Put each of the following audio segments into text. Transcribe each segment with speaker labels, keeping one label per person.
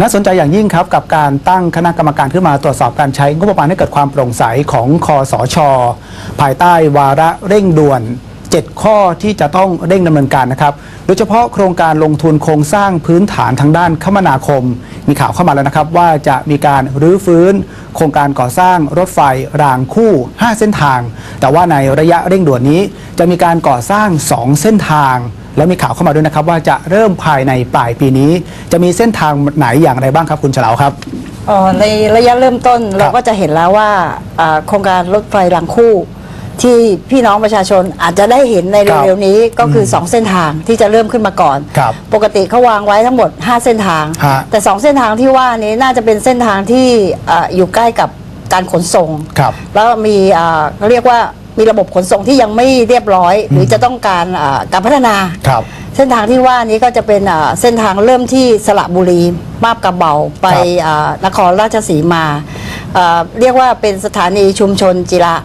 Speaker 1: น่าสนใจอย่างยิ่งครับกับการตั้งคณะกรรมการขึ้นมาตรวจสอบการใช้งบประมาณให้เกิดความโปร่งใสของคอสช ภายใต้วาระเร่งด่วน 7 ข้อที่จะต้องเร่งดำเนินการนะครับ โดยเฉพาะโครงการลงทุนโครงสร้างพื้นฐานทางด้านคมนาคม มีข่าวเข้ามาแล้วนะครับ ว่าจะมีการรื้อฟื้น โครงการก่อสร้างรถไฟรางคู่ 5 เส้นทาง แต่ว่าในระยะเร่งด่วนนี้จะมีการก่อสร้าง 2 เส้นทาง และมีข่าวเข้ามาด้วยนะครับว่าจะเริ่มภายในปลายปีนี้ จะมีเส้นทางไหนอย่างไรบ้างครับคุณเฉลาวครับ
Speaker 2: เอ่อในระยะเริ่มต้นเราก็จะเห็นแล้วว่าอ่าโครงการรถไฟรางคู่ ที่พี่น้องประชาชนอาจจะได้เห็นใน
Speaker 1: ครับ
Speaker 2: เร็วๆนี้ก็คือ 2 เส้นทางที่จะเริ่มขึ้นมาก่อน
Speaker 1: ครับ
Speaker 2: ปกติเขาวางไว้ทั้งหมด 5 เส้นทาง
Speaker 1: ฮะ
Speaker 2: แต่ 2 เส้นทางที่ว่านี้น่าจะเป็นเส้นทางที่อ่าอยู่ใกล้กับการขนส่ง
Speaker 1: ครับ
Speaker 2: แล้วมีอ่าเขาเรียกว่า มีระบบขนส่งที่ยังไม่เรียบร้อย หรือจะต้องการอ่าการพัฒนา
Speaker 1: ครับ
Speaker 2: เส้นทางที่ว่านี้ก็จะเป็นอ่าเส้นทางเริ่มที่สระบุรีมาบกระเบาไป
Speaker 1: ครับ
Speaker 2: อ่านครราชสีมาอ่าเรียกว่าเป็นสถานีชุมชนจิระ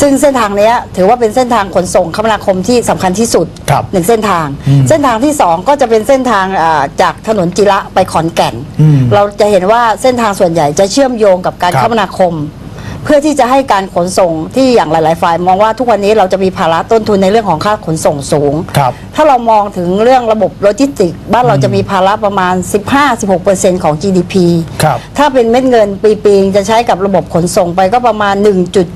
Speaker 2: ซึ่งเส้นทางเนี้ยถือว่าเป็นเส้นทางขนส่งคมนาคมที่สำคัญที่สุด
Speaker 1: ครับ
Speaker 2: หนึ่งเส้นทาง
Speaker 1: อืม
Speaker 2: เส้นทางที่สองก็จะเป็นเส้นทางอ่าจากถนนจิระไปขอนแก่น
Speaker 1: อืม
Speaker 2: เราจะเห็นว่าเส้นทางส่วนใหญ่จะเชื่อมโยงกับการ
Speaker 1: ครับ
Speaker 2: คมนาคมเพื่อที่จะให้การขนส่งที่อย่างหลาย ๆ ฝ่ายมองว่าทุกวันนี้เราจะมีภาระต้นทุนในเรื่องของค่าขนส่งสูง
Speaker 1: ครับ
Speaker 2: ถ้าเรามองถึงเรื่องระบบโลจิสติกส์บ้านเราจะมีภาระประมาณ 15-16%ของ GDP
Speaker 1: ครับ
Speaker 2: ถ้าเป็นเม็ดเงินปีๆจะใช้กับระบบขนส่งไปก็ประมาณ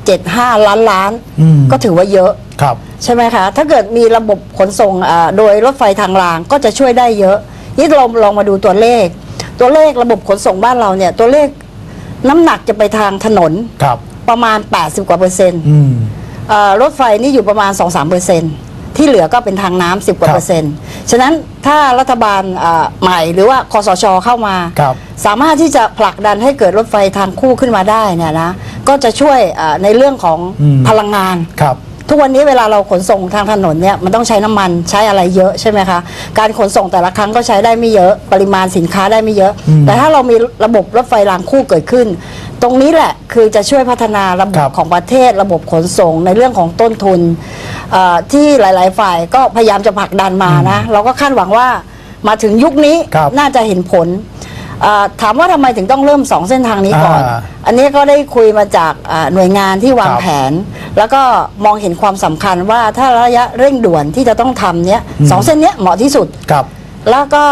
Speaker 2: 1.75 ล้านล้าน
Speaker 1: อืม
Speaker 2: ก็ถือว่าเยอะ
Speaker 1: ครับ
Speaker 2: ใช่ไหมคะ ถ้าเกิดมีระบบขนส่งอ่าโดยรถไฟทางรางก็จะช่วยได้เยอะ นี่เราลองมาดูตัวเลข ตัวเลขระบบขนส่งบ้านเราเนี่ย ตัวเลข น้ำหนักจะไปทางถนน
Speaker 1: ครับ
Speaker 2: ประมาณ 80 กว่าเปอร์เซ็นต์
Speaker 1: อืม
Speaker 2: เอ่อรถไฟนี่อยู่ประมาณ 2-3เปอร์เซ็นต์ที่เหลือก็เป็นทางน้ำ10 กว่า
Speaker 1: ครับ
Speaker 2: เปอร์เซ็นต์ฉะนั้นถ้ารัฐบาลอ่าใหม่หรือว่าคอสชเข้ามา
Speaker 1: ครับ
Speaker 2: สามารถที่จะผลักดันให้เกิดรถไฟทางคู่ขึ้นมาได้เนี่ยนะก็จะช่วยอ่าในเรื่องของ
Speaker 1: อืม
Speaker 2: พลังงาน
Speaker 1: ครับ
Speaker 2: ทุกวันนี้เวลาเราขนส่งทางถนนเนี่ยมันต้องใช้น้ำมันใช้อะไรเยอะใช่ไหมคะ การขนส่งแต่ละครั้งก็ใช้ได้ไม่เยอะปริมาณสินค้าได้ไม่เยอะ
Speaker 1: อืม
Speaker 2: แต่ถ้าเรามีระบบรถไฟรางคู่เกิดขึ้น ตรงนี้แหละคือจะช่วยพัฒนาระบ
Speaker 1: ครับบ
Speaker 2: ของประเทศ ระบบขนส่งในเรื่องของต้นทุนเอ่อที่หลาย ๆ ฝ่ายก็พยายามจะผลักดันมานะ เราก็คาดหวังว่ามาถึงยุคนี้
Speaker 1: ครับ
Speaker 2: น่าจะเห็นผลเอ่อถามว่าทำไมถึงต้องเริ่มสองเส้นทางนี้ก่อน
Speaker 1: อ่า
Speaker 2: อันนี้ก็ได้คุยมาจากอ่าหน่วยงานที่วาง
Speaker 1: ครับ
Speaker 2: แผน แล้วก็มองเห็นความสำคัญว่าถ้าระยะเร่งด่วนที่จะต้องทำเนี้ย
Speaker 1: อืม
Speaker 2: สองเส้นเนี้ยเหมาะที่สุด
Speaker 1: ครับ
Speaker 2: แล้วก็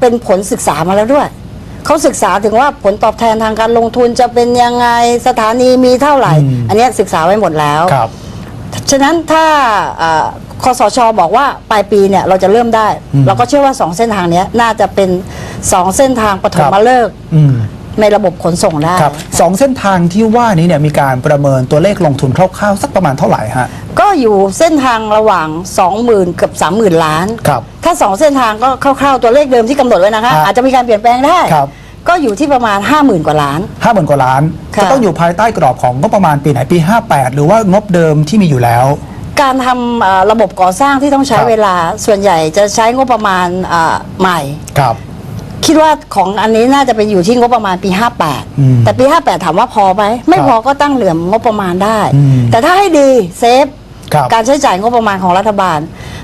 Speaker 2: เป็นผลศึกษามาแล้วด้วย เขาศึกษาถึงว่าผลตอบแทนทางการลงทุนจะเป็นยังไงสถานีมีเท่าไหร่
Speaker 1: อืม
Speaker 2: อันเนี้ยศึกษาไว้หมดแล้ว
Speaker 1: ครับ
Speaker 2: ฉะนั้นถ้าอ่าคสชบอกว่าปลายปีเนี่ยเราจะเริ่มได้
Speaker 1: อืม
Speaker 2: เราก็เชื่อว่าสองเส้นทางเนี้ยน่าจะเป็น สองเส้นทางปฐ
Speaker 1: ครั
Speaker 2: ม
Speaker 1: บ
Speaker 2: ฤกษ์
Speaker 1: อืม
Speaker 2: ในระบบขนส่งได้
Speaker 1: ครับสองเส้นทางที่ว่านี้เนี่ยมีการประเมินตัวเลขลงทุนคร่าวๆสักประมาณเท่าไหร่ฮะ
Speaker 2: ก็อยู่เส้นทางระหว่าง 20,000กับ30,000 ล้าน
Speaker 1: ครับ
Speaker 2: ถ้า 2 เส้นทางก็คร่าวๆตัวเลขเดิมที่กำหนดไว้นะคะ
Speaker 1: ครับ
Speaker 2: อาจจะมีการเปลี่ยนแปลงได้
Speaker 1: ครับ
Speaker 2: ก็อยู่ที่ประมาณ 50,000 กว่าล้าน
Speaker 1: ห้าหมื่นกว่าล้าน
Speaker 2: ค่ะ
Speaker 1: จะต้องอยู่ภายใต้กรอบของงบประมาณปีไหนปี 58 หรือว่างบเดิมที่มีอยู่แล้ว
Speaker 2: การทำเอ่อระบบก่อสร้างที่ต้องใช้
Speaker 1: ครับ
Speaker 2: เวลาส่วนใหญ่จะใช้งบประมาณเอ่อใหม่
Speaker 1: ครับ
Speaker 2: คิดว่าของอันนี้น่าจะเป็นอยู่ที่งบประมาณปี
Speaker 1: อืม
Speaker 2: 58 แต่ปี 58 ถามว่าพอไหมไม่
Speaker 1: ครับ
Speaker 2: พอก็ตั้งเหลื่อมงบประมาณได้
Speaker 1: อืม
Speaker 2: แต่ถ้าให้ดีเซฟ
Speaker 1: ครับ
Speaker 2: การใช้จ่ายงบประมาณของรัฐบาล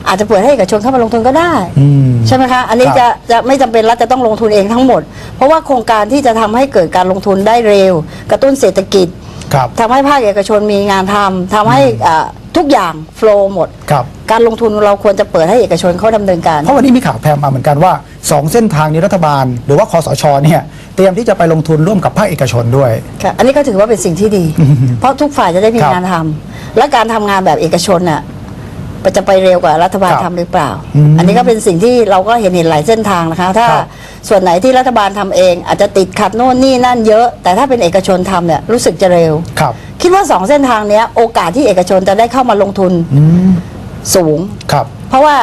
Speaker 2: อาจจะเปิดให้เอกชนเข้ามาลงทุนก็ได้
Speaker 1: อืม
Speaker 2: ใช่ไหมคะ อันนี้
Speaker 1: ครับ
Speaker 2: จะจะไม่จำเป็นรัฐจะต้องลงทุนเองทั้งหมด เพราะว่าโครงการที่จะทำให้เกิดการลงทุนได้เร็ว กระตุ้นเศรษฐกิจ
Speaker 1: ครับ
Speaker 2: ทำให้ภาคเอกชนมีงานทำทำให้อ่า ทุกอย่างโฟล์หมด
Speaker 1: ครับ
Speaker 2: การลงทุนเราควรจะเปิดให้เอกชนเขาดำเนินการ
Speaker 1: เพราะวันนี้มีข่าวแพร่มาเหมือนกันว่าสองเส้นทางนี้รัฐบาล หรือว่าคอสชเนี่ยเตรียมที่จะไปลงทุนร่วมกับภาคเอกชนด้วย
Speaker 2: ค่ะอันนี้ก็ถือว่าเป็นสิ่งที่ดี เพราะทุกฝ่ายจะได้มี
Speaker 1: ครับ
Speaker 2: งานทำและการทำงานแบบเอกชนน่ะจะไปเร็วกว่ารัฐบาล
Speaker 1: ครับ
Speaker 2: ทำหรือเปล่า
Speaker 1: อืม
Speaker 2: อันนี้ก็เป็นสิ่งที่เราก็เห็นเห็นหลายเส้นทางนะคะ ถ้า
Speaker 1: ครับ
Speaker 2: ส่วนไหนที่รัฐบาลทำเอง อาจจะติดขัดโน่นนี่นั่นเยอะ แต่ถ้าเป็นเอกชนทำเนี่ยรู้สึกจะเร็ว
Speaker 1: ครับ
Speaker 2: คิดว่าสองเส้นทางเนี้ยโอกาสที่เอกชนจะได้เข้ามาลงทุน
Speaker 1: อืม
Speaker 2: สูง
Speaker 1: ครับ
Speaker 2: เพราะว่า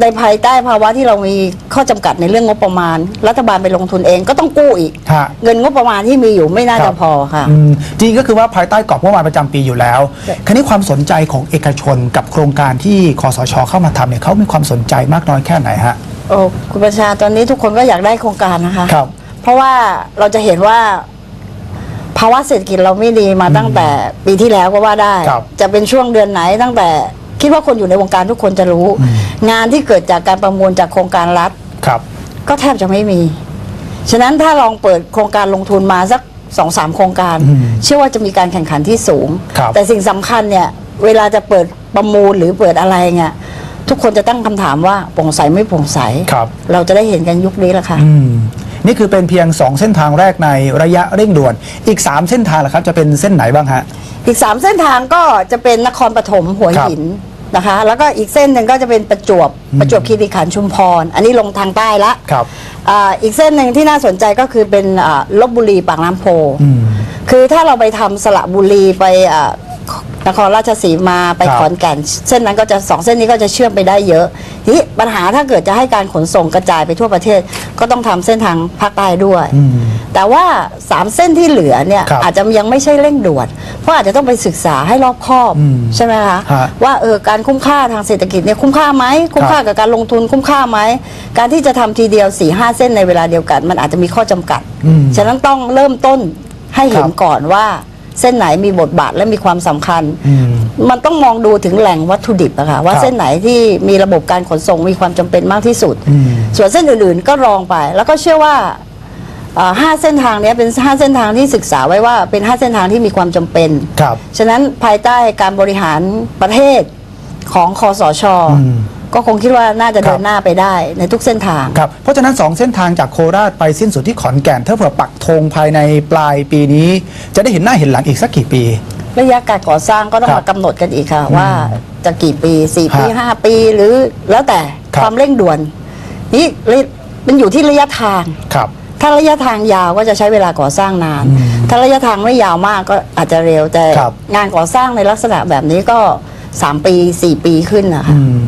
Speaker 2: ในภายใต้ภาวะที่เรามีข้อจำกัดในเรื่องงบประมาณ รัฐบาลไปลงทุนเองก็ต้องกู้อีก
Speaker 1: ฮะ
Speaker 2: เงินงบประมาณที่มีอยู่ไม่น่า
Speaker 1: ครั
Speaker 2: จะ
Speaker 1: บ
Speaker 2: พอค่ะ
Speaker 1: อืมจริงก็คือว่าภายใต้กรอบงบประมาณประจำปีอยู่แล้ว
Speaker 2: ใช่
Speaker 1: คราวนี้ความสนใจของเอกชนกับโครงการที่คอสชเข้ามาทำเนี่ยเขามีความสนใจมากน้อยแค่ไหนฮะ
Speaker 2: โอ้คุณประชาตอนนี้ทุกคนก็อยากได้โครงการนะคะ
Speaker 1: ครับ
Speaker 2: เพราะว่าเราจะเห็นว่า ภาวะเศรษฐกิจเราไม่ดีมาตั้งแต่ปีที่แล้วก็ว่าได้
Speaker 1: ครับ
Speaker 2: จะเป็นช่วงเดือนไหนตั้งแต่คิดว่าคนอยู่ในวงการทุกคนจะรู้งานที่เกิดจากการประมูลจากโครงการรัฐ
Speaker 1: ครับ
Speaker 2: ก็แทบจะไม่มี ฉะนั้นถ้าลองเปิดโครงการลงทุนมาสักสองสามโครงการ
Speaker 1: อืม
Speaker 2: เชื่อว่าจะมีการแข่งขันที่สูง
Speaker 1: ครับ
Speaker 2: แต่สิ่งสำคัญเนี่ย เวลาจะเปิดประมูลหรือเปิดอะไรเงี้ยทุกคนจะตั้งคำถามว่าโปร่งใสไม่โปร่งใส
Speaker 1: ครับ
Speaker 2: เราจะได้เห็นกันยุคนี้แหละค่ะ
Speaker 1: อืม นี่คือเป็นเพียง 2 เส้นทางแรกในระยะเร่งด่วน อีก 3 เส้นทางล่ะครับจะเป็นเส้นไหนบ้างฮะ
Speaker 2: อีกสามเส้นทางก็จะเป็นนครปฐมหัว
Speaker 1: ครับ
Speaker 2: หินนะคะ แล้วก็อีกเส้นหนึ่งก็จะเป็นประจวบประจวบคีรีขันธ์ชุมพร อันนี้ลงทางใต้ละ
Speaker 1: ครับ
Speaker 2: อ่าอีกเส้นหนึ่งที่น่าสนใจก็คือเป็นอ่าลบบุรีปากน้ำโพ
Speaker 1: อืม
Speaker 2: คือถ้าเราไปทำสระบุรีไปอ่านครราชสีมาไป
Speaker 1: ครับ
Speaker 2: ขอนแก่น เส้นนั้นก็จะสองเส้นนี้ก็จะเชื่อมไปได้เยอะทีนี้ ปัญหาถ้าเกิดจะให้การขนส่งกระจายไปทั่วประเทศ ก็ต้องทำเส้นทางภาคใต้ด้วย
Speaker 1: อืม
Speaker 2: แต่ว่าสามเส้นที่เหลือเนี่ย
Speaker 1: ครับ
Speaker 2: อาจจะยังไม่ใช่เร่งด่วน เพราะอาจจะต้องไปศึกษาให้รอบคอบ
Speaker 1: อืม
Speaker 2: ใช่ไหมคะ
Speaker 1: ฮะ
Speaker 2: ว่าเออการคุ้มค่าทางเศรษฐกิจเนี่ยคุ้มค่าไหมคุ้มค่ากับการลงทุนคุ้มค่าไหมการที่จะทำทีเดียว4ี่ห้าเส้นในเวลาเดียวกัน มันอาจจะมีข้อจำกัด
Speaker 1: อืม
Speaker 2: ฉะนั้นต้องเริ่มต้นให้เห็น
Speaker 1: ครับ
Speaker 2: ก่อนว่า เส้นไหนมีบทบาทและมีความสำคัญ
Speaker 1: อืม
Speaker 2: มันต้องมองดูถึงแหล่งวัตถุดิบอะค่ะว่า
Speaker 1: ครับ
Speaker 2: เส้นไหนที่มีระบบการขนส่งมีความจำเป็นมากที่สุด
Speaker 1: อืม
Speaker 2: ส่วนเส้นอื่นๆก็รองไป แล้วก็เชื่อว่าเอ่อห้าเส้นทางเนี้ยเป็นห้าเส้นทางที่ศึกษาไว้ว่าเป็นห้าเส้นทางที่มีความจำเป็น
Speaker 1: ครับ
Speaker 2: ฉะนั้นภายใต้การบริหารประเทศของคอสช
Speaker 1: อืม
Speaker 2: ก็คงคิดว่าน่าจะ
Speaker 1: ครั
Speaker 2: เดิ
Speaker 1: บ
Speaker 2: นหน้าไปได้ในทุกเส้นทาง
Speaker 1: ครับ เพราะฉะนั้น 2 เส้นทางจากโคราชไปสิ้นสุดที่ขอนแก่น ถ้าเผื่อปักธงภายในปลายปีนี้ จะได้เห็นหน้าเห็นหลังอีกสักกี่ปี
Speaker 2: ระยะการก่อสร้างก็ต้อง
Speaker 1: ครับ
Speaker 2: มากำหนดกันอีกค่ะ ว่าจะกี่ปีสี่ปี
Speaker 1: ฮะ
Speaker 2: ห้าปีหรือแล้วแต่
Speaker 1: ครับ
Speaker 2: ความเร่งด่วน นี่มันอยู่ที่ระยะทาง
Speaker 1: ครับ
Speaker 2: ถ้าระยะทางยาวก็จะใช้เวลาก่อสร้างนาน
Speaker 1: อืม
Speaker 2: ถ้าระยะทางไม่ยาวมากก็อาจจะเร็วแต่
Speaker 1: ครับ
Speaker 2: งานก่อสร้างในลักษณะแบบนี้ก็ 3 ปี 4 ปีขึ้นนะคะ
Speaker 1: อืม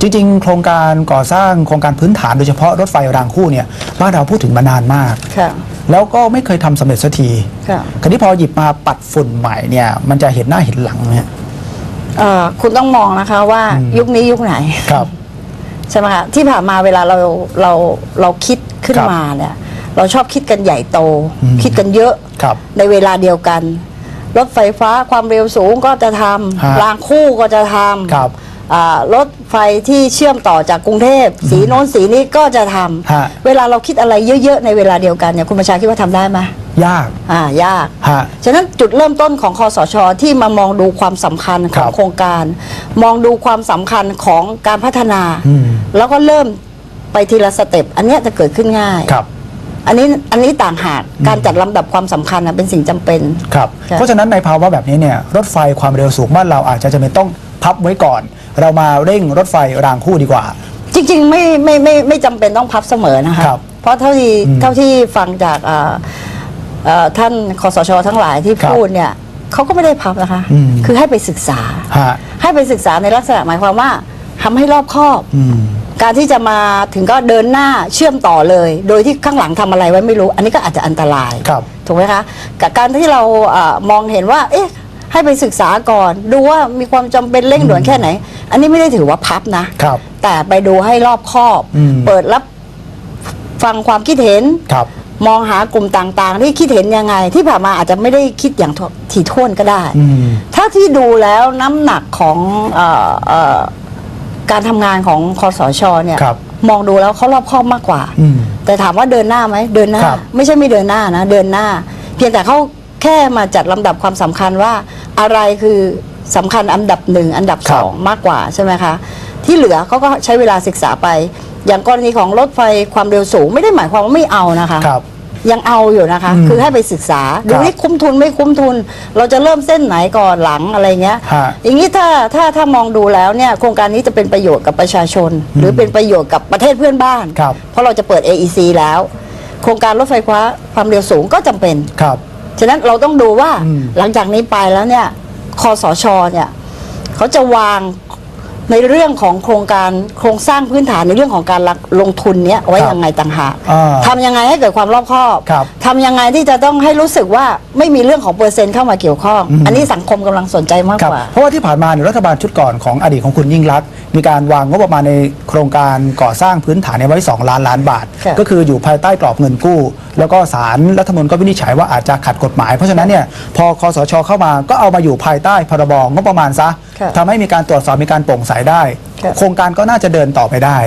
Speaker 1: จริงๆ โครงการก่อสร้างโครงการพื้นฐานโดยเฉพาะรถไฟรางคู่เนี่ยบ้านเราพูดถึงมานานมาก
Speaker 2: ค่ะ
Speaker 1: แล้วก็ไม่เคยทำสำเร็จสักที
Speaker 2: ค่ะ
Speaker 1: คราวนี้พอหยิบมาปัดฝุ่นใหม่เนี่ยมันจะเห็นหน้าเห็นหลังไหมฮะ
Speaker 2: เอ่อคุณต้องมองนะคะว่า
Speaker 1: อืม
Speaker 2: ยุคนี้ยุคไหน
Speaker 1: ครับ
Speaker 2: ใช่ไหมคะที่ผ่านมาเวลาเราเราเราคิดขึ้น
Speaker 1: ครับ
Speaker 2: มาเนี่ยเราชอบคิดกันใหญ่โต
Speaker 1: อืม
Speaker 2: คิดกันเยอะ
Speaker 1: ครับ
Speaker 2: ในเวลาเดียวกัน รถไฟฟ้าความเร็วสูงก็จะท
Speaker 1: ฮะำ
Speaker 2: รางคู่ก็จะท
Speaker 1: ครับำ
Speaker 2: อ่ารถไฟที่เชื่อมต่อจากกรุงเทพ สีโน้นสีนี้ก็จะท
Speaker 1: ฮะำ
Speaker 2: เวลาเราคิดอะไรเยอะๆ ในเวลาเดียวกันเนี่ยคุณประชาคิดว่าทำได้ไหม
Speaker 1: ยาก
Speaker 2: อ่ายาก
Speaker 1: ฮะ
Speaker 2: ฉะนั้นจุดเริ่มต้นของคอสช ที่มามองดูความสำคัญข
Speaker 1: ครั
Speaker 2: อง
Speaker 1: บ
Speaker 2: โครงการ มองดูความสำคัญของการพัฒนา
Speaker 1: อืม
Speaker 2: แล้วก็เริ่มไปทีละสเต็ปอันเนี้ยจะเกิดขึ้นง่าย
Speaker 1: ครับ
Speaker 2: อันนี้อันนี้ต่างหากการจัดลำดับความสำคัญนะเป็นสิ่งจำเป็น
Speaker 1: ครับ
Speaker 2: ค่ะ
Speaker 1: เพราะฉะนั้นในภาวะแบบนี้เนี่ยรถไฟความเร็วสูงบ้านเราอาจจะจำเป็นต้อง พับไว้ก่อน เรามาเร่งรถไฟรางคู่ดีกว่า
Speaker 2: จริง ๆ ไม่ไม่ไม่ไม่จำเป็นต้องพับเสมอนะคะ
Speaker 1: ครับ
Speaker 2: เพราะเท่าที่
Speaker 1: อืม
Speaker 2: เท่าที่ฟังจากอ่าเอ่อท่านคอสชทั้งหลายที่
Speaker 1: ครับ
Speaker 2: พูดเนี่ยเขาก็ไม่ได้พับนะคะ
Speaker 1: อืม
Speaker 2: คือให้ไปศึกษา
Speaker 1: ฮะ
Speaker 2: ให้ไปศึกษาในลักษณะหมายความว่าทำให้รอบคอบ
Speaker 1: อืม
Speaker 2: การที่จะมาถึงก็เดินหน้าเชื่อมต่อเลย โดยที่ข้างหลังทำอะไรไว้ไม่รู้ อันนี้ก็อาจจะอันตราย
Speaker 1: ครับ
Speaker 2: ถูกไหมคะกับการที่เราอามองเห็นว่า เอ๊ะ ให้ไปศึกษาก่อน ดูว่ามีความจำเป็นเร่งด่วนแค่ไหน อันนี้ไม่ได้ถือว่าพับนะ
Speaker 1: ครับ
Speaker 2: แต่ไปดูให้รอบคอบ
Speaker 1: อืม
Speaker 2: เปิดรับฟังความคิดเห็น
Speaker 1: ครับ
Speaker 2: มองหากลุ่มต่างๆ ที่คิดเห็นยังไง ที่ผ่านมาอาจจะไม่ได้คิดอย่างถี่ถ้วนก็ได้
Speaker 1: อืม
Speaker 2: ถ้าที่ดูแล้วน้ำหนักของเออเออการทำงานของคอสชเนี่ย
Speaker 1: ครับ
Speaker 2: มองดูแล้วเขารอบคอบมากกว่า
Speaker 1: อืม
Speaker 2: แต่ถามว่าเดินหน้าไหมเดินหน้า
Speaker 1: ครับ
Speaker 2: ไม่ใช่ไม่เดินหน้านะ เดินหน้า เพียงแต่เขา แค่มาจัดลำดับความสำคัญว่าอะไรคือสำคัญอันดับหนึ่งอันดับ
Speaker 1: ค
Speaker 2: ส
Speaker 1: รับ
Speaker 2: องมากกว่าใช่ไหมคะ ที่เหลือเขาก็ใช้เวลาศึกษาไป อย่างกรณีของรถไฟความเร็วสูงไม่ได้หมายความว่าไม่เอานะคะ
Speaker 1: ครับ
Speaker 2: ยังเอาอยู่นะคะ
Speaker 1: อืม
Speaker 2: คือให้ไปศึกษาดู
Speaker 1: ครับ
Speaker 2: นี่คุ้มทุนไม่คุ้มทุน เราจะเริ่มเส้นไหนก่อนหลังอะไรเงี้ย
Speaker 1: ฮะ
Speaker 2: อย่างนี้ถ้าถ้าถ้ามองดูแล้วเนี่ยโครงการนี้จะเป็นประโยชน์กับประชาชน หรือเป็นประโยชน์กับประเทศเพื่อนบ้าน
Speaker 1: ครับ
Speaker 2: เพราะเราจะเปิด AEC แล้ว โครงการรถไฟฟ้าความเร็วสูงก็จำเป็น
Speaker 1: ครับ
Speaker 2: ฉะนั้นเราต้องดูว่า
Speaker 1: อืม
Speaker 2: หลังจากนี้ไปแล้วเนี่ยคอสชเนี่ยเขาจะวางในเรื่องของโครงการโครงสร้างพื้นฐานในเรื่องของการลงทุนเนี้ยไว้
Speaker 1: ครับ
Speaker 2: ยังไงต่างหาก
Speaker 1: อ่า
Speaker 2: ทำยังไงให้เกิดความรอบคอบ
Speaker 1: ครับ
Speaker 2: ทำยังไงที่จะต้องให้รู้สึกว่าไม่มีเรื่องของเปอร์เซ็นต์เข้ามาเกี่ยวข้อง
Speaker 1: อืม
Speaker 2: อันนี้สังคมกำลังสนใจมาก
Speaker 1: ครับ
Speaker 2: กว่า
Speaker 1: เพราะว่าที่ผ่านมาเนี่ยรัฐบาลชุดก่อนของอดีตของคุณยิ่งรักษณ์มีการวางงบประมาณในโครงการก่อสร้างพื้นฐานเนี่ยไว้ 2 ล้านล้านบาท
Speaker 2: ครับ
Speaker 1: ก็คืออยู่ภายใต้กรอบเงินกู้ แล้วก็ศาลรัฐธรรมนูญก็วินิจฉัยว่าอาจจะขัดกฎหมาย เพราะฉะนั้นเนี่ยพอคอสชเข้ามาก็เอามาอยู่ภายใต้พรบงบประมาณซะ
Speaker 2: ครับ
Speaker 1: ทำให้มีการตรวจสอบมีการโปร่งใสได้
Speaker 2: ครับ
Speaker 1: โครงการก็น่าจะเดินต่อไปได้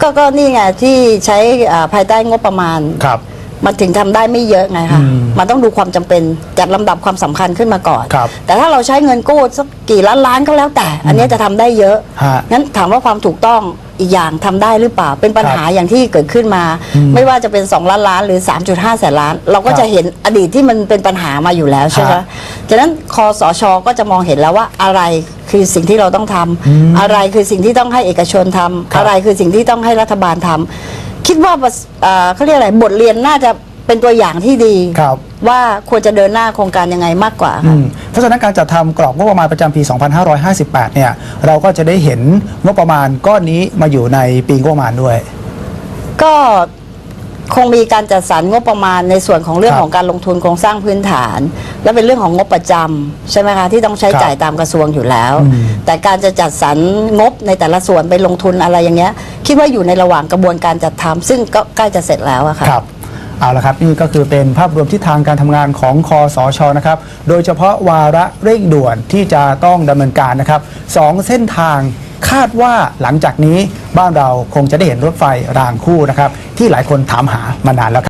Speaker 2: ก็ก็นี่ไงที่ใช้อ่าภายใต้งบประมาณ
Speaker 1: ครับ
Speaker 2: มันถึงทำได้ไม่เยอะไงคะ
Speaker 1: อืม
Speaker 2: มันต้องดูความจำเป็นจัดลำดับความสำคัญขึ้นมาก่อน
Speaker 1: ครับ
Speaker 2: แต่ถ้าเราใช้เงินกู้สักกี่ล้านล้านก็แล้วแต่ อันเนี้ยจะทำได้เยอะ
Speaker 1: ฮะ
Speaker 2: งั้นถามว่าความถูกต้องอีกอย่างทำได้หรือเปล่า เป็นปัญหาอย่างที่เกิดขึ้นมา
Speaker 1: อืม
Speaker 2: ไม่ว่าจะเป็น 2 ล้านล้านหรือ 3.5 แสนล้าน เราก็
Speaker 1: ครับ
Speaker 2: จะเห็นอดีตที่มันเป็นปัญหามาอยู่แล้วใช่ไหม
Speaker 1: ฮะ
Speaker 2: ฉะนั้นคอสชก็จะมองเห็นแล้วว่าอะไรคือสิ่งที่เราต้องทำ
Speaker 1: อืม
Speaker 2: อะไรคือสิ่งที่ต้องให้เอกชนทำ
Speaker 1: ครับ
Speaker 2: อะไรคือสิ่งที่ต้องให้รัฐบาลทำ คิดว่าประสเอ่อเขาเรียกอะไรบทเรียนน่าจะเป็นตัวอย่างที่ดี
Speaker 1: ครับ
Speaker 2: ว่าควรจะเดินหน้าโครงการยังไงมากกว่า
Speaker 1: อื
Speaker 2: ค่ะ
Speaker 1: มเพราะฉะนั้นการจัดทำกรอบงบประมาณประจำปี 2558 เนี่ย เราก็จะได้เห็นงบประมาณก้อนนี้มาอยู่ในปีงบประมาณด้วย
Speaker 2: ก็คงมีการจัดสรรงบประมาณในส่วนของเรื่อง
Speaker 1: ครับ
Speaker 2: ของการลงทุนโครงสร้างพื้นฐาน และเป็นเรื่องของงบประจำใช่ไหมคะที่ต้องใช้
Speaker 1: ครับ
Speaker 2: จ่ายตามกระทรวงอยู่แล้ว
Speaker 1: อืม
Speaker 2: แต่การจะจัดสรรงบในแต่ละส่วนไปลงทุนอะไรอย่างเงี้ย คิดว่าอยู่ในระหว่างกระบวนการจัดทำซึ่งก็ใกล้จะเสร็จแล้วอะค่ะ
Speaker 1: ครับเอาละครับนี่ก็คือเป็นภาพรวมทิศทางการทำงานของคอสชนะครับโดยเฉพาะวาระเร่งด่วนที่จะต้องดำเนินการนะครับสองเส้นทางคาดว่าหลังจากนี้บ้านเราคงจะได้เห็นรถไฟรางคู่นะครับที่หลายคนถามหามานานแล้วครับ